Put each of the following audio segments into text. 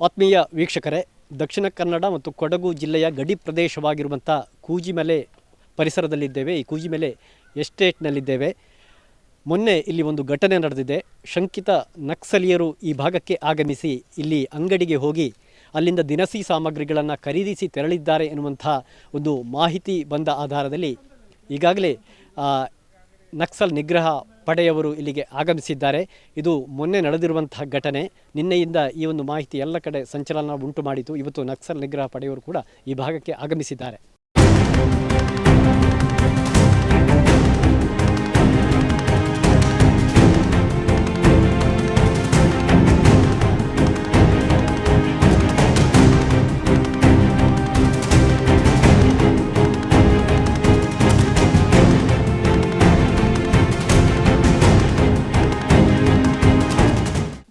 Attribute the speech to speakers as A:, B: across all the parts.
A: ಆತ್ಮೀಯ ವೀಕ್ಷಕರೇ, ದಕ್ಷಿಣ ಕನ್ನಡ ಮತ್ತು ಕೊಡಗು ಜಿಲ್ಲೆಯ ಗಡಿ ಪ್ರದೇಶವಾಗಿರುವಂಥ ಕೂಜಿಮಲೆ ಪರಿಸರದಲ್ಲಿದ್ದೇವೆ. ಈ ಕೂಜಿಮಲೆ ಎಸ್ಟೇಟ್ನಲ್ಲಿದ್ದೇವೆ. ಮೊನ್ನೆ ಇಲ್ಲಿ ಒಂದು ಘಟನೆ ನಡೆದಿದೆ. ಶಂಕಿತ ನಕ್ಸಲೀಯರು ಈ ಭಾಗಕ್ಕೆ ಆಗಮಿಸಿ ಇಲ್ಲಿ ಅಂಗಡಿಗೆ ಹೋಗಿ ಅಲ್ಲಿಂದ ದಿನಸಿ ಸಾಮಗ್ರಿಗಳನ್ನು ಖರೀದಿಸಿ ತೆರಳಿದ್ದಾರೆ ಎನ್ನುವಂಥ ಒಂದು ಮಾಹಿತಿ ಬಂದ ಆಧಾರದಲ್ಲಿ ಈಗಾಗಲೇ ನಕ್ಸಲ್ ನಿಗ್ರಹ ಪಡೆಯವರು ಇಲ್ಲಿಗೆ ಆಗಮಿಸಿದ್ದಾರೆ. ಇದು ಮೊನ್ನೆ ನಡೆದಿರುವಂತಹ ಘಟನೆ. ನಿನ್ನೆಯಿಂದ ಈ ಒಂದು ಮಾಹಿತಿ ಎಲ್ಲ ಕಡೆ ಸಂಚಲನ ಉಂಟು ಮಾಡಿತು ಇವತ್ತು ನಕ್ಸಲ್ ನಿಗ್ರಹ ಪಡೆಯವರು ಕೂಡ ಈ ಭಾಗಕ್ಕೆ ಆಗಮಿಸಿದ್ದಾರೆ.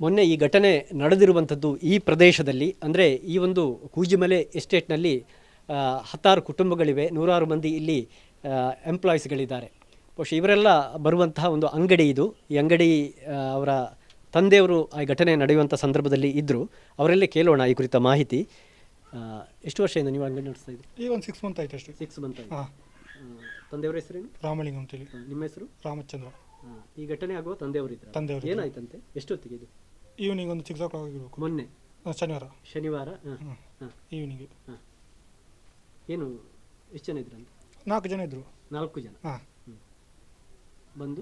A: ಮೊನ್ನೆ ಈ ಘಟನೆ ನಡೆದಿರುವಂಥದ್ದು ಈ ಪ್ರದೇಶದಲ್ಲಿ ಅಂದರೆ ಈ ಒಂದು ಕೂಜಿಮಲೆ ಎಸ್ಟೇಟ್ನಲ್ಲಿ ಹತ್ತಾರು ಕುಟುಂಬಗಳಿವೆ ನೂರಾರು ಮಂದಿ ಇಲ್ಲಿ ಎಂಪ್ಲಾಯೀಸ್ಗಳಿದ್ದಾರೆ. ಬಹುಶಃ ಇವರೆಲ್ಲ ಬರುವಂತಹ ಒಂದು ಅಂಗಡಿ ಇದು. ಈ ಅಂಗಡಿ ಅವರ ತಂದೆಯವರು ಆ ಘಟನೆ ನಡೆಯುವಂಥ ಸಂದರ್ಭದಲ್ಲಿ ಇದ್ದರು ಅವರಲ್ಲೇ ಕೇಳೋಣ ಈ ಕುರಿತ ಮಾಹಿತಿ. ಎಷ್ಟು ವರ್ಷದಿಂದ ನೀವು ಅಂಗಡಿ ನಡೆಸ್ತಾ ಇದ್ದೀರಿ?
B: ಈಗ ಒಂದು ಸಿಕ್ಸ್ ಮಂತ್ ಆಯ್ತು ಅಷ್ಟೇ.
A: ಸಿಕ್ಸ್ ಮಂತ್
B: ಹಾಂ.
A: ತಂದೆಯವರ ಹೆಸರೇನು
B: ರಾಮಲಿಂಗ ಅಂತೇಳಿ
A: ನಿಮ್ಮ ಹೆಸರು?
B: ರಾಮಚಂದ್ರ.
A: ಈ ಘಟನೆ ಆಗುವ ತಂದೆಯವರು
B: ತಂದೆಯವರು
A: ಏನಾಯ್ತಂತೆ? ಎಷ್ಟೊತ್ತಿಗೆ ಇದು?
B: ಈವ್ನಿಂಗ್ ಒಂದು ಸಿಕ್ಸ್ ಓ ಕ್ಲಾಕ್ ಆಗಿರ್ಬೇಕು
A: ಮೊನ್ನೆ.
B: ಆ, ಶನಿವಾರ.
A: ಶನಿವಾರ? ಹಾಂ
B: ಹ್ಞೂ
A: ಹಾಂ.
B: ಈವ್ನಿಂಗ್
A: ಹಾಂ. ಏನು ಎಷ್ಟು ಜನ ಇದ್ರಂತ
B: ನಾಲ್ಕು ಜನ ಇದ್ರು.
A: ನಾಲ್ಕು ಜನ?
B: ಹಾಂ.
A: ಬಂದು?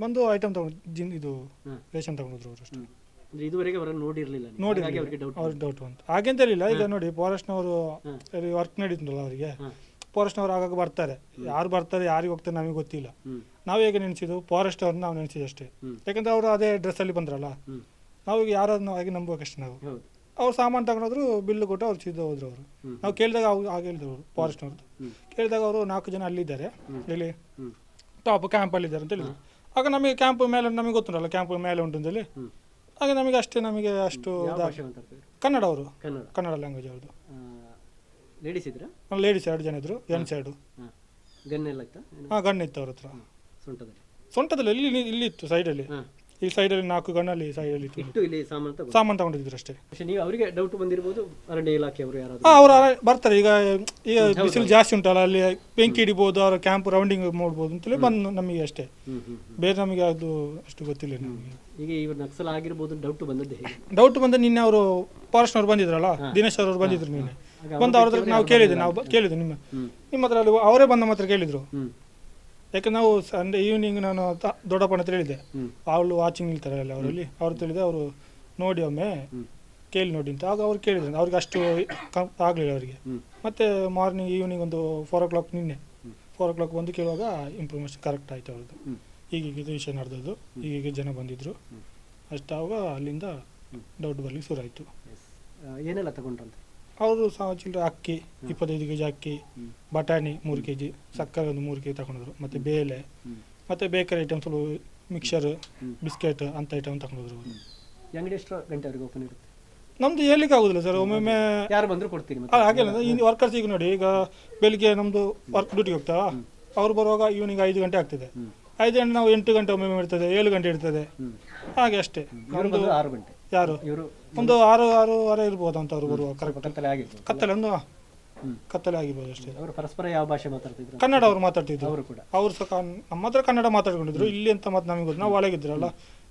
B: ಬಂದು ಐಟಮ್ ತಗೊಂಡು ಜಿನ್ ಇದು
A: ಹಾಂ.
B: ರೇಷನ್ ತಗೊಂಡಿದ್ರು ಅವರು ಅಷ್ಟೇ.
A: ಹ್ಮ್. ಅಂದ್ರೆ ಇದುವರೆಗೆ ಅವರನ್ನು ನೋಡಿರಲಿಲ್ಲ
B: ನೋಡಿ
A: ಅವ್ರಿಗೆ ಡೌಟ್
B: ಅವ್ರಿಗೆ ಡೌಟ್ ಅಂತ ಹಾಗೆಂತ ಹೇಳಿಲ್ಲ. ಈಗ ನೋಡಿ ಫಾರೆಸ್ಟ್ನವರು
A: ಹ್ಮ್.
B: ವರ್ಕ್ ನಡೀತಲ್ಲ ಅವರಿಗೆ.
A: ಹಾಂ.
B: ಫಾರೆಸ್ಟ್ನವ್ರು ಆಗಾಗ ಬರ್ತಾರೆ. ಯಾರು ಬರ್ತಾರೆ ಯಾರಿಗೆ ಹೋಗ್ತಾರೆ ನಮಗೆ ಗೊತ್ತಿಲ್ಲ.
A: ಹ್ಞೂ
B: ನಾವು ಹೇಗೆ ನೆನೆಸಿದ್ದು? ಫಾರೆಸ್ಟ್ ಅವ್ರನ್ನ ನಾವು ನೆನೆಸಿದ್ದು ಅಷ್ಟೇ.
A: ಹ್ಮ್.
B: ಯಾಕಂದ್ರೆ ಅವರು ಅದೇ ಡ್ರೆಸ್ಸಲ್ಲಿ ಬಂದ್ರಲ್ಲ.
A: ಹ್ಞೂ
B: ನಾವು ಈಗ ಯಾರನ್ನು ಹಾಗೆ ನಂಬಬೇಕಷ್ಟೇ ನಾವು.
A: ಹೌದು.
B: ಅವ್ರು ಸಾಮಾನು ತಗೊಂಡೋದ್ರು ಬಿಲ್ಲು ಕೊಟ್ಟು ಅವ್ರು ಸಿದ್ಧ ಹೋದ್ರು ಅವರು. ನಾವು ಕೇಳಿದಾಗ ಅವ್ರು ಹಾಗೆ ಹೇಳಿದ್ರು ಅವರು ಫಾರೆಸ್ಟ್ನವ್ರದ್ದು. ಕೇಳಿದಾಗ ಅವರು ನಾಲ್ಕು ಜನ ಅಲ್ಲಿದ್ದಾರೆ ಇಲ್ಲಿ ಟಾಪ್ ಕ್ಯಾಂಪಲ್ಲಿದ್ದಾರೆ ಅಂತ ಹೇಳಿದ್ರು. ಆಗ ನಮಗೆ ಕ್ಯಾಂಪ್ ಮೇಲೆ ನಮಗೆ ಗೊತ್ತುಂಟಲ್ಲ ಕ್ಯಾಂಪ್ ಮೇಲೆ ಉಂಟು ಅಂತೇಳಿ
A: ಹೇಳಿ.
B: ಆಗ ನಮಗೆ ಅಷ್ಟೇ ನಮಗೆ ಅಷ್ಟು ಕನ್ನಡ ಅವರು.
A: ಕನ್ನಡ.
B: ಲ್ಯಾಂಗ್ವೇಜ್ ಅವ್ರದ್ದು.
A: ಲೇಡೀಸ್ ಇದ್ರ?
B: ಲೇಡೀಸ್ ಎರಡು ಜನ ಇದ್ರು ಜೆಂಟ್ಸ್ ಸೈಡು
A: ಹಾಂ. ಗನ್ ಎಲ್ಲ?
B: ಹಾಂ ಗನ್ ಇತ್ತು ಅವ್ರ ಹತ್ರ.
A: ಸೊಂಟದಲ್ಲಿ.
B: ಸೊಂಟದಲ್ಲಿ ಇಲ್ಲಿ ಇಲ್ಲಿ ಇತ್ತು ಸೈಡಲ್ಲಿ ಈ ಸೈಡಲ್ಲಿ ನಾಲ್ಕು ಗಣ ಅಲ್ಲಿ
A: ಸೈಡ್ ಅಲ್ಲಿ ಸಾಮಾನು
B: ತಗೊಂಡಿದ್ರು ಅಷ್ಟೇ.
A: ನೀವು ಅವರಿಗೆ ಡೌಟ್ ಬಂದಿರಬಹುದು ಅರಣ್ಯ ಇಲಾಖೆಯವರು ಯಾರಾದ್ರು?
B: ಅವರು ಬರ್ತಾರೆ. ಈಗ ಈಗ ಬಿಸಿಲು ಜಾಸ್ತಿ ಉಂಟಲ್ಲ ಅಲ್ಲಿ ಬೆಂಕಿ ಹಿಡಿಬೋದು ಅವರ ಕ್ಯಾಂಪ್ ರೌಂಡಿಂಗ್ ಮಾಡಬಹುದು ಅಂತೇಳಿ ಬಂದು ನಮಗೆ ಅಷ್ಟೇ. ಬೇರೆ ನಮಗೆ ಅದು ಅಷ್ಟು ಗೊತ್ತಿಲ್ಲ ನಮಗೆ.
A: ಈಗ ಇವ್ರು ನಕ್ಸಲ್ ಆಗಿರ್ಬೋದು ಡೌಟ್ ಬಂದದ್ದು
B: ಡೌಟ್ ಬಂದ ನಿನ್ನೆ ಅವರು ಫಾರೆಸ್ಟ್ನವ್ರು ಬಂದಿದ್ರಲ್ಲ ದಿನೇಶ್ ಅವರು ಬಂದಿದ್ರು ನಿನ್ನೆ. ಬಂದು ಅವ್ರ ನಾವು ಕೇಳಿದ್ದೆ ನಾವು ಕೇಳಿದ್ದೆ ನಿಮ್ಮ ನಿಮ್ಮ ಹತ್ರ ಅವರೇ ಬಂದ ಮಾತ್ರ ಕೇಳಿದ್ರು. ಯಾಕೆ ನಾವು ಸಂಡೇ ಈವ್ನಿಂಗ್ ನಾನು ತ- ದೊಡ್ಡಪ್ಪನ ಹತ್ರ ಹೇಳಿದೆ ಅವಳು ವಾಚಿಂಗ್ ನಿಲ್ತಾರೆ ಅಲ್ಲ ಅವರಲ್ಲಿ. ಅವ್ರು ತಿಳಿದೆ ಅವರು ನೋಡಿ ಒಮ್ಮೆ ಕೇಳಿ ನೋಡಿ ಅಂತ. ಆಗ ಅವ್ರು ಕೇಳಿದ್ರು ಅವ್ರಿಗೆ ಅಷ್ಟು ಕ- ಆಗ್ಲಿಲ್ಲ ಅವರಿಗೆ. ಮತ್ತೆ ಮಾರ್ನಿಂಗ್ ಈವ್ನಿಂಗ್ ಒಂದು ಫೋರ್ ಓ ಕ್ಲಾಕ್ ನಿನ್ನೆ ಫೋರ್ ಓ ಕ್ಲಾಕ್ ಬಂದು ಕೇಳುವಾಗ ಇಂಪ್ರೂವ್ಮೆಂಟ್ ಕರೆಕ್ಟ್ ಆಯ್ತು ಅವ್ರದ್ದು. ಈಗೀಗ ಇದು ವಿಷಯ ನಡೆದದ್ದು. ಈಗೀಗ ಜನ ಬಂದಿದ್ರು.
A: ಅಷ್ಟಾಗ
B: ಅಷ್ಟಾವಾಗ ಅಲ್ಲಿಂದ ಡೌಟ್ ಬರ್ಲಿಕ್ಕೆ ಶುರು ಆಯಿತು.
A: ಏನೆಲ್ಲ ತಗೊಂಡ್ರಂತೆ?
B: ಅವರು ಸಹ ಚಿಲ್ಲರೆ ಅಕ್ಕಿ ಇಪ್ಪತ್ತೈದು ಕೆ ಜಿ ಅಕ್ಕಿ ಬಟಾಣಿ ಮೂರು ಕೆ ಜಿ ಸಕ್ಕರೆ ಒಂದು ಮೂರು ಕೆ ಜಿ ತಗೊಂಡಿದ್ರು. ಮತ್ತು ಬೇಳೆ ಮತ್ತು ಬೇಕರಿ ಸ್ವಲ್ಪ ಮಿಕ್ಸರ್. ಬಿಸ್ಕೆಟ್ ಅಂತ ಐಟಮ್
A: ತಗೊಂಡಿದ್ರು. ಅಂಗಡಿ ಎಷ್ಟು ಗಂಟೆವರೆಗೆ ಓಪನ್ ಇರುತ್ತೆ?
B: ನಮ್ದು ಹೇಳಲಿಕ್ಕೆ ಆಗುದಿಲ್ಲ ಸರ್. ಒಮ್ಮೊಮ್ಮೆ
A: ಯಾರು ಬಂದರೂ ಕೊಡ್ತೀರಿ
B: ಆ,
A: ಮತ್ತೆ
B: ಹಾಗೇನ ಈ ವರ್ಕರ್ಸ್ ಈಗ ನೋಡಿ ಈಗ ಬೆಳಿಗ್ಗೆ ನಮ್ದು ವರ್ಕ್ ಡ್ಯೂಟಿಗೆ ಹೋಗ್ತಾವ ಅವ್ರು ಬರುವಾಗ ಈವ್ನಿಂಗ್ ಐದು ಗಂಟೆ ಆಗ್ತದೆ. ಐದು ಗಂಟೆ ನಾವು ಎಂಟು ಗಂಟೆ ಒಮ್ಮೆ ಇರ್ತದೆ ಏಳು ಗಂಟೆ ಇರ್ತದೆ. ಹಾಗೆ ಅಷ್ಟೇ.
A: ಇವರು ಬಂದು ಆರು ಗಂಟೆ.
B: ಯಾರು?
A: ಇವರು
B: ಒಂದು ಆರು ಆರೂವರೆ ಇರ್ಬೋದು ಅಂತ ಅವರು ಬರುವ ಕರೆಕ್ಟ್
A: ಪಕ್ಕದಲ್ಲೇ ಆಗಿತ್ತು.
B: ಕತ್ತಲೆ ಒಂದು. ಕತ್ತಲೆ ಆಗಿರ್ಬೋದು ಅಷ್ಟೇ.
A: ಅವರು ಪರಸ್ಪರ ಯಾವ ಭಾಷೆ ಮಾತಾಡ್ತಿದ್ರು?
B: ಕನ್ನಡ ಅವ್ರು ಮಾತಾಡ್ತಿದ್ರು.
A: ಅವರು ಕೂಡ.
B: ಅವ್ರು ಸಹ ಕನ್- ನಮ್ಮ ಹತ್ರ ಕನ್ನಡ ಮಾತಾಡ್ಕೊಂಡಿದ್ರು. ಇಲ್ಲಿ ಅಂತ ಮತ್ತೆ ನಮಗೆ ಗೊತ್ತು. ನಾವು ಒಳಗಿದ್ರಲ್ಲ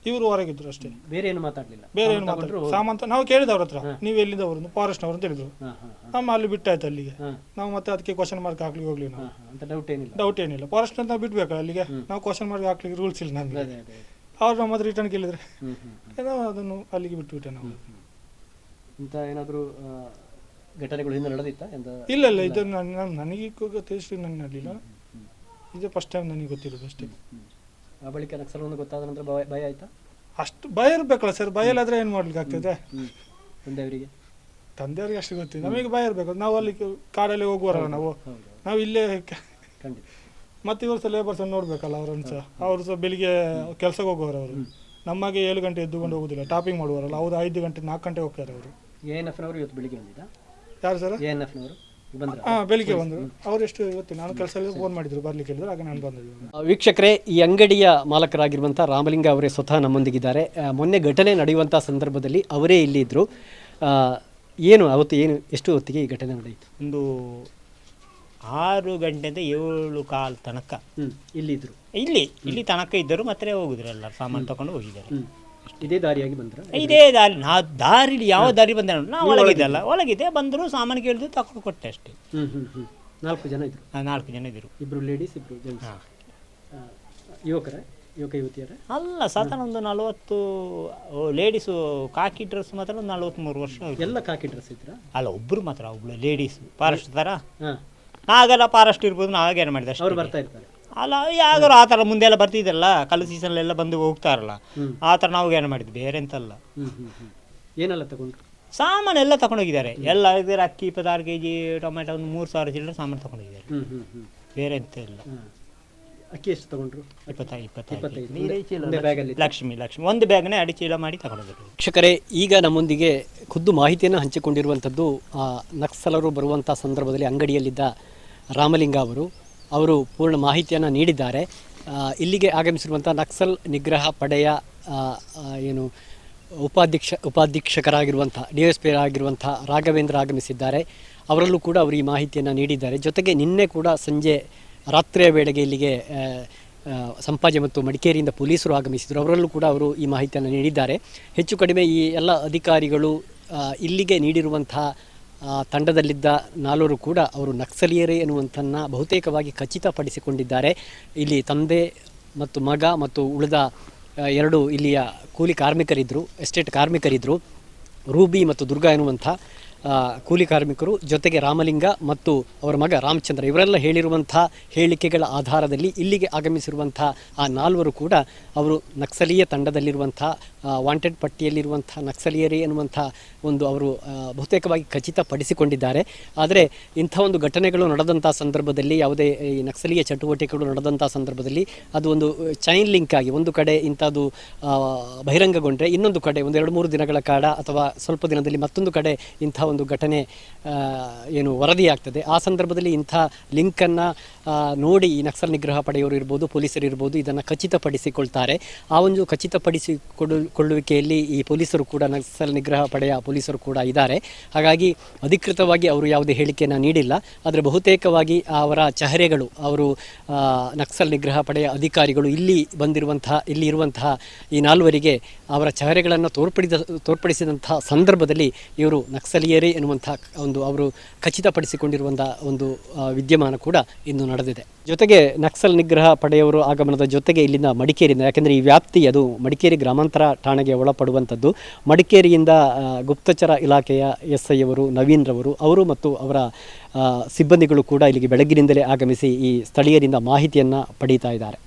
B: ಇವರು ಹೊರಗಿದ್ರು ಅಷ್ಟೇ.
A: ಬೇರೆ ಏನು ಮಾತಾಡಲಿಲ್ಲ.
B: ಬೇರೆ ಏನು ಮಾತಾಡ್ರು ಸಾಮಂತ ನಾವು ಕೇಳಿದ ಅವ್ರ ಹತ್ರ ನೀವು ಎಲ್ಲಿಂದ ಅವರು ಫಾರೆಸ್ಟ್ ಅವ್ರು ಅಂತ ಹೇಳಿದ್ರು.
A: ಹಾಂ ಹಾಂ
B: ನಮ್ಮ ಅಲ್ಲಿ ಬಿಟ್ಟಾಯ್ತು ಅಲ್ಲಿಗೆ.
A: ಹಾಂ.
B: ನಾವು ಮತ್ತೆ ಅದಕ್ಕೆ ಕ್ವಶನ್ ಮಾರ್ಕ್ ಹಾಕ್ಲಿಕ್ಕೆ ಹೋಗ್ಲಿ ನಾವು.
A: ಹಾಂ ಅಂತ ಡೌಟ್ ಏನಿಲ್ಲ.
B: ಡೌಟ್ ಏನಿಲ್ಲ. ಫಾರೆಸ್ಟ್ ಅಂತ ಬಿಡ್ಬೇಕಲ್ಲ ಅಲ್ಲಿಗೆ. ನಾವು ಕ್ವಶನ್ ಮಾರ್ಕ್ ಹಾಕ್ಲಿಕ್ಕೆ ರೂಲ್ಸ್ ಇಲ್ಲ ನಮಗೆ.
A: ಅದೇ ಅದೇ.
B: ಅವ್ರು ನಮ್ಮ ಹತ್ರ ರಿಟರ್ನ್ ಕೇಳಿದ್ರೆ. ಏನೋ ಅದನ್ನು ಅಲ್ಲಿಗೆ ಬಿಟ್ಬಿಟ್ಟೆ ನಾವು.
A: ಇಂಥ ಏನಾದರೂ ಘಟನೆಗಳು ಹಿಂದೆ ನಡೆದಿತ್ತಾ? ಎಂತ
B: ಇಲ್ಲ ಇಲ್ಲ ಇದು ನಾನು ನನ್- ನನಗೆ ಗೊತ್ತಿಷ್ಟು ನನ್ನ ನಡಲಿಲ್ಲ ಇದು ಫಸ್ಟ್ ಟೈಮ್ ನನಗೆ ಗೊತ್ತಿರೋದು ಅಷ್ಟೇ.
A: ಆ ಬಳಿಕ ನಕ್ಸಲವನ್ನು ಗೊತ್ತಾದ ನಂತರ ಭಯ ಭಯ ಆಯ್ತಾ?
B: ಅಷ್ಟು ಭಯ ಇರಬೇಕಲ್ಲ ಸರ್ ಭಯ ಇಲ್ಲಾದ್ರೆ ಏನು ಮಾಡ್ಲಿಕ್ಕೆ ಆಗ್ತದೆ?
A: ತಂದೆಯವರಿಗೆ?
B: ತಂದೆಯವರಿಗೆ ಅಷ್ಟು ಗೊತ್ತಿಲ್ಲ. ನಮಗೆ ಭಯ ಇರಬೇಕು. ನಾವು ಅಲ್ಲಿ ಕಾಡಲ್ಲಿ ಹೋಗುವರಲ್ಲ ನಾವು. ನಾವು ಇಲ್ಲೇ
A: ಖಂಡಿತ.
B: ಮತ್ತೆ ಇವರು ಸಹ ಲೇಬರ್ಸ್ ನೋಡಬೇಕಲ್ಲ ಅವ್ರನ್ನ ಸಹ. ಅವರು ಸಹ ಬೆಳಿಗ್ಗೆ ಕೆಲಸಕ್ಕೆ ಹೋಗೋರು ಅವರು. ನಮಗೆ ಏಳು ಗಂಟೆ ಎದ್ದುಕೊಂಡು ಹೋಗುದಿಲ್ಲ. ಟಾಪಿಂಗ್ ಮಾಡುವರಲ್ಲ ಅವ್ರು ಐದು ಗಂಟೆ ನಾಲ್ಕು ಗಂಟೆ ಹೋಗ್ತಾರೆ ಅವರು.
A: ಎ ಎನ್ ಎಫ್ನವರು ಇವತ್ತು ಬೆಳಿಗ್ಗೆ ಬಂದಿದ್ದ?
B: ಯಾರು ಸರ್?
A: ಎ ಎನ್ ಎಫ್ನವರು ಬಂದ್ರ?
B: ಹಾಂ ಬೆಳಿಗ್ಗೆ ಬಂದರು. ಅವ್ರು ಎಷ್ಟು ಇವತ್ತು? ನಾನು ಕೆಲಸದಲ್ಲಿ ಫೋನ್ ಮಾಡಿದ್ರು ಬರ್ಲಿಕ್ಕೆ ಹೇಳಿದ್ರು ಆಗ ನಾನು ಬಂದಿದ್ದೀನಿ
A: ವೀಕ್ಷಕರೇ ಈ ಅಂಗಡಿಯ ಮಾಲಕರಾಗಿರುವಂಥ ರಾಮಲಿಂಗ ಅವರೇ ಸ್ವತಃ ನಮ್ಮೊಂದಿಗಿದ್ದಾರೆ. ಮೊನ್ನೆ ಘಟನೆ ನಡೆಯುವಂಥ ಸಂದರ್ಭದಲ್ಲಿ ಅವರೇ ಇಲ್ಲಿ ಇದ್ದರು ಏನು ಅವತ್ತು ಏನು ಎಷ್ಟು ಹೊತ್ತಿಗೆ ಈ ಘಟನೆ ನಡೆಯಿತು?
C: ಒಂದು ಆರು ಗಂಟೆಯಿಂದ ಏಳು ಕಾಲು ತನಕ.
A: ಇಲ್ಲಿದ್ರು.
C: ಇಲ್ಲಿ ಇಲ್ಲಿ ತನಕ ಇದ್ದರು ಮತ್ತೆ ಹೋಗಿದ್ರು ಎಲ್ಲ ಸಾಮಾನು ತಗೊಂಡು ಹೋಗಿದ್ದಾರೆ.
A: ಇದೇ ದಾರಿಯಾಗಿ ಬಂದ್ರ?
C: ಇದೇ ದಾರಿ ನಾ ದಾರಿಲಿ ಯಾವ ದಾರಿ ಬಂದ ನಾವು ಒಳಗಿದ್ದಲ್ಲ ಒಳಗಿದೆ ಬಂದರು ಸಾಮಾನು ಕೇಳಿದ್ರು ತಗೊಂಡು ಕೊಟ್ಟೆ ಅಷ್ಟೇ.
A: ನಾಲ್ಕು ಜನ ಇದ್ರು.
C: ನಾಲ್ಕು ಜನ ಇದ್ದರು
A: ಇಬ್ರು ಲೇಡೀಸ್ ಇಬ್ರು ಜೆಂಟ್ಸ್ ಯುವಕರ ಯುವಕ ಯುವತಿಯರ?
C: ಅಲ್ಲ ಸಾಧಾರಣ ಒಂದು ನಲವತ್ತು ಲೇಡೀಸು ಕಾಕಿ ಡ್ರೆಸ್ ಮಾತ್ರ ಒಂದು ನಲವತ್ತ್ಮೂರು ವರ್ಷ
A: ಎಲ್ಲ ಕಾಕಿ ಡ್ರೆಸ್ ಇದ್ರ?
C: ಅಲ್ಲ ಒಬ್ರು ಮಾತ್ರ ಒಬ್ಳು ಲೇಡೀಸ್ ಫಾರೆಸ್ಟ್ ಥರ
A: ಹಾಂ
C: ನಾವೆಲ್ಲ ಫಾರೆಸ್ಟ್ ಇರ್ಬೋದು ನಾಗೇನು ಮಾಡಿದೆ ಅಷ್ಟು.
A: ಅವ್ರು ಬರ್ತಾ ಇರ್ತಾರೆ.
C: ಅಲ್ಲ ಯಾವ್ದಾರು ಆ ಥರ ಮುಂದೆ ಎಲ್ಲ ಬರ್ತಿದ್ದಲ್ಲ ಕಲ್ಲು ಸೀಸನ್ಲೆಲ್ಲ ಬಂದು ಹೋಗ್ತಾರಲ್ಲ
A: ಹ್ಮ್.
C: ಆ ಥರ ನಾವು ಏನು ಮಾಡಿದ್ವಿ ಬೇರೆ ಎಂತಲ್ಲ.
A: ಏನೆಲ್ಲ ತಗೊಂಡು ಸಾಮಾನು ಏನೆಲ್ಲ ತಗೊಂಡ್ರು?
C: ಸಾಮಾನೆಲ್ಲ ತಗೊಂಡೋಗಿದ್ದಾರೆ. ಎಲ್ಲ ಇದ್ದಾರೆ ಅಕ್ಕಿ ಇಪ್ಪತ್ತಾರು ಕೆ ಜಿ ಟೊಮೆಟೊ ಒಂದು ಮೂರು ಸಾವಿರ ಚಿಲ್ಲರೆ ಸಾಮಾನು ತಗೊಂಡೋಗಿದ್ದಾರೆ. ಬೇರೆ ಅಂತ ಇಲ್ಲ.
A: ಅಕ್ಕಿ ಎಷ್ಟು ತಗೊಂಡ್ರು?
C: ಇಪ್ಪತ್ತೈದು
A: ಇಪ್ಪತ್ತೈದು.
C: ಇಪ್ಪತ್ತೈದು
A: ಒಂದೇ-
C: ಚೀಲ
A: ಒಂದೇ ಬ್ಯಾಗಲ್ಲಿ
C: ಲಕ್ಷ್ಮಿ ಲಕ್ಷ್ಮಿ. ಒಂದು ಬ್ಯಾಗ್ನೇ ಅಡಿ ಚೀಲ ಮಾಡಿ ತಗೊಂಡೋದ್ರು
A: ವೀಕ್ಷಕರೇ ಈಗ ನಮ್ಮೊಂದಿಗೆ ಖುದ್ದು ಮಾಹಿತಿಯನ್ನು ಹಂಚಿಕೊಂಡಿರುವಂಥದ್ದು ಆ, ನಕ್ಸಲರು ಬರುವಂಥ ಸಂದರ್ಭದಲ್ಲಿ ಅಂಗಡಿಯಲ್ಲಿದ್ದ ರಾಮಲಿಂಗ ಅವರು ಅವರು ಪೂರ್ಣ ಮಾಹಿತಿಯನ್ನು ನೀಡಿದ್ದಾರೆ. ಇಲ್ಲಿಗೆ ಆಗಮಿಸಿರುವಂಥ ನಕ್ಸಲ್ ನಿಗ್ರಹ ಪಡೆಯ ಏನು, ಉಪಾಧ್ಯಕ್ಷ ಉಪಾಧೀಕ್ಷಕರಾಗಿರುವಂಥ ಡಿ ಎಸ್ ಪಿ ಆಗಿರುವಂಥ ರಾಘವೇಂದ್ರ ಆಗಮಿಸಿದ್ದಾರೆ. ಅವರಲ್ಲೂ ಕೂಡ ಅವರು ಈ ಮಾಹಿತಿಯನ್ನು ನೀಡಿದ್ದಾರೆ. ಜೊತೆಗೆ ನಿನ್ನೆ ಕೂಡ ಸಂಜೆ ರಾತ್ರಿಯ ವೇಳೆಗೆ ಇಲ್ಲಿಗೆ ಸಂಪಾಜೆ ಮತ್ತು ಮಡಿಕೇರಿಯಿಂದ ಪೊಲೀಸರು ಆಗಮಿಸಿದರು. ಅವರಲ್ಲೂ ಕೂಡ ಅವರು ಈ ಮಾಹಿತಿಯನ್ನು ನೀಡಿದ್ದಾರೆ. ಹೆಚ್ಚು ಕಡಿಮೆ ಈ ಎಲ್ಲ ಅಧಿಕಾರಿಗಳು ಇಲ್ಲಿಗೆ ನೀಡಿರುವಂತಹ ತಂಡದಲ್ಲಿದ್ದ ನಾಲ್ವರು ಕೂಡ ಅವರು ನಕ್ಸಲಿಯರೇ ಎನ್ನುವಂಥನ್ನು ಬಹುತೇಕವಾಗಿ ಖಚಿತಪಡಿಸಿಕೊಂಡಿದ್ದಾರೆ. ಇಲ್ಲಿ ತಂದೆ ಮತ್ತು ಮಗ ಮತ್ತು ಉಳಿದ ಎರಡು ಇಲ್ಲಿಯ ಕೂಲಿ ಕಾರ್ಮಿಕರಿದ್ದರು ಎಸ್ಟೇಟ್ ಕಾರ್ಮಿಕರಿದ್ದರು ರೂಬಿ ಮತ್ತು ದುರ್ಗಾ ಎನ್ನುವಂಥ ಕೂಲಿ ಕಾರ್ಮಿಕರು ಜೊತೆಗೆ ರಾಮಲಿಂಗ ಮತ್ತು ಅವರ ಮಗ ರಾಮಚಂದ್ರ ಇವರೆಲ್ಲ ಹೇಳಿರುವಂಥ ಹೇಳಿಕೆಗಳ ಆಧಾರದಲ್ಲಿ ಇಲ್ಲಿಗೆ ಆಗಮಿಸಿರುವಂಥ ಆ ನಾಲ್ವರು ಕೂಡ ಅವರು ನಕ್ಸಲೀಯ ತಂಡದಲ್ಲಿರುವಂಥ ವಾಂಟೆಡ್ ಪಟ್ಟಿಯಲ್ಲಿರುವಂಥ, ನಕ್ಸಲೀಯರೇ ಎನ್ನುವಂಥ ಒಂದು ಅವರು ಬಹುತೇಕವಾಗಿ ಖಚಿತಪಡಿಸಿಕೊಂಡಿದ್ದಾರೆ. ಆದರೆ ಇಂಥ ಒಂದು ಘಟನೆಗಳು ನಡೆದಂಥ ಸಂದರ್ಭದಲ್ಲಿ, ಯಾವುದೇ ಈ ನಕ್ಸಲೀಯ ಚಟುವಟಿಕೆಗಳು ನಡೆದಂಥ ಸಂದರ್ಭದಲ್ಲಿ ಅದು ಒಂದು ಚೈನ್ ಲಿಂಕ್ ಆಗಿ ಒಂದು ಕಡೆ ಇಂಥದ್ದು ಬಹಿರಂಗಗೊಂಡರೆ ಬಹಿರಂಗಗೊಂಡ್ರೆ ಇನ್ನೊಂದು ಕಡೆ ಒಂದು ಎರಡು ಮೂರು ದಿನಗಳ ಕಾಲ ಅಥವಾ ಸ್ವಲ್ಪ ದಿನದಲ್ಲಿ ಮತ್ತೊಂದು ಕಡೆ ಇಂಥ ಒಂದು ಘಟನೆ ಏನು ವರದಿಯಾಗ್ತದೆ ಆ ಸಂದರ್ಭದಲ್ಲಿ ಇಂಥ ಲಿಂಕನ್ನು ನೋಡಿ ಈ ನಕ್ಸಲ್ ನಿಗ್ರಹ ಪಡೆಯವರು ಇರ್ಬೋದು, ಪೊಲೀಸರು ಇರ್ಬೋದು, ಇದನ್ನು ಖಚಿತಪಡಿಸಿಕೊಳ್ತಾರೆ. ಆ ಒಂದು ಖಚಿತಪಡಿಸಿಕೊಡು ಕೊಳ್ಳುವಿಕೆಯಲ್ಲಿ ಈ ಪೊಲೀಸರು ಕೂಡ, ನಕ್ಸಲ್ ನಿಗ್ರಹ ಪಡೆಯ ಪೊಲೀಸರು ಕೂಡ ಇದ್ದಾರೆ. ಹಾಗಾಗಿ ಅಧಿಕೃತವಾಗಿ ಅವರು ಯಾವುದೇ ಹೇಳಿಕೆಯನ್ನು ನೀಡಿಲ್ಲ. ಆದರೆ ಬಹುತೇಕವಾಗಿ ಅವರ ಚಹರೆಗಳು, ಅವರು ನಕ್ಸಲ್ ನಿಗ್ರಹ ಪಡೆಯ ಅಧಿಕಾರಿಗಳು ಇಲ್ಲಿ ಬಂದಿರುವಂತಹ, ಇಲ್ಲಿ ಇರುವಂತಹ ಈ ನಾಲ್ವರಿಗೆ ಅವರ ಚಹರೆಗಳನ್ನು ತೋರ್ಪಡಿದ ತೋರ್ಪಡಿಸಿದಂತಹ ಸಂದರ್ಭದಲ್ಲಿ ಇವರು ನಕ್ಸಲೀಯರೇ ಎನ್ನುವಂಥ ಒಂದು ಅವರು ಖಚಿತಪಡಿಸಿಕೊಂಡಿರುವಂಥ ಒಂದು ವಿದ್ಯಮಾನ ಕೂಡ ಇಂದು ನಡೆದಿದೆ. ಜೊತೆಗೆ ನಕ್ಸಲ್ ನಿಗ್ರಹ ಪಡೆಯವರು ಆಗಮನದ ಜೊತೆಗೆ ಇಲ್ಲಿನ ಮಡಿಕೇರಿಯಿಂದ, ಯಾಕೆಂದರೆ ಈ ವ್ಯಾಪ್ತಿ ಅದು ಮಡಿಕೇರಿ ಗ್ರಾಮಾಂತರ ಠಾಣೆಗೆ ಒಳಪಡುವಂಥದ್ದು. ಮಡಿಕೇರಿಯಿಂದ ಗುಪ್ತಚರ ಇಲಾಖೆಯ ಎಸ್ ಐ ಅವರು ನವೀನ್ ರವರು, ಅವರು ಮತ್ತು ಅವರ ಸಿಬ್ಬಂದಿಗಳು ಕೂಡ ಇಲ್ಲಿಗೆ ಬೆಳಗ್ಗಿನಿಂದಲೇ ಆಗಮಿಸಿ ಈ ಸ್ಥಳೀಯರಿಂದ ಮಾಹಿತಿಯನ್ನು ಪಡೀತಾ ಇದ್ದಾರೆ.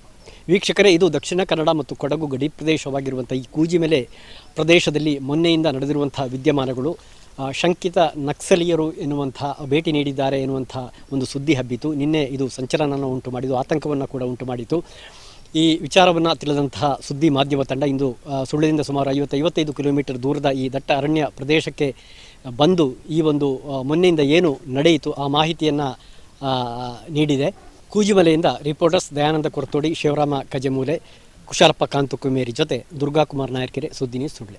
A: ವೀಕ್ಷಕರೇ, ಇದು ದಕ್ಷಿಣ ಕನ್ನಡ ಮತ್ತು ಕೊಡಗು ಗಡಿ ಪ್ರದೇಶವಾಗಿರುವಂಥ ಈ ಕೂಜಿಮೆಲೆ ಪ್ರದೇಶದಲ್ಲಿ ಮೊನ್ನೆಯಿಂದ ನಡೆದಿರುವಂಥ ವಿದ್ಯಮಾನಗಳು. ಶಂಕಿತ ನಕ್ಸಲೀಯರು ಎನ್ನುವಂಥ ಭೇಟಿ ನೀಡಿದ್ದಾರೆ ಎನ್ನುವಂಥ ಒಂದು ಸುದ್ದಿ ಹಬ್ಬಿತು. ನಿನ್ನೆ ಇದು ಸಂಚಲನವನ್ನು ಉಂಟು ಮಾಡಿದ್ದು, ಆತಂಕವನ್ನು ಕೂಡ ಉಂಟು ಮಾಡಿತು ಈ ವಿಚಾರವನ್ನು ತಿಳಿದಂತಹ ಸುದ್ದಿ ಮಾಧ್ಯಮ ತಂಡ ಇಂದು ಸುಳ್ಳಿನಿಂದ ಸುಮಾರು ಐವತ್ತು, ಐವತ್ತೈದು ಕಿಲೋಮೀಟರ್ ದೂರದ ಈ ದಟ್ಟ ಅರಣ್ಯ ಪ್ರದೇಶಕ್ಕೆ ಬಂದು ಈ ಒಂದು ಮೊನ್ನೆಯಿಂದ ಏನು ನಡೆಯಿತು ಆ ಮಾಹಿತಿಯನ್ನು ನೀಡಿದೆ. ಕೂಜಿಮಲೆಯಿಂದ ರಿಪೋರ್ಟರ್ಸ್ ದಯಾನಂದ ಕೊರತೋಡಿ, ಶಿವರಾಮ ಕಜಮೂಲೆ, ಕುಶಾಲಪ್ಪ ಕಾಂತು ಕುಮೇರಿ ಜೊತೆ ದುರ್ಗಾಕುಮಾರ್ ನಾಯರ್ಕೆರೆ ಸುದ್ದಿ ನ್ಯೂಸ್ ಸುಳ್ಳೆ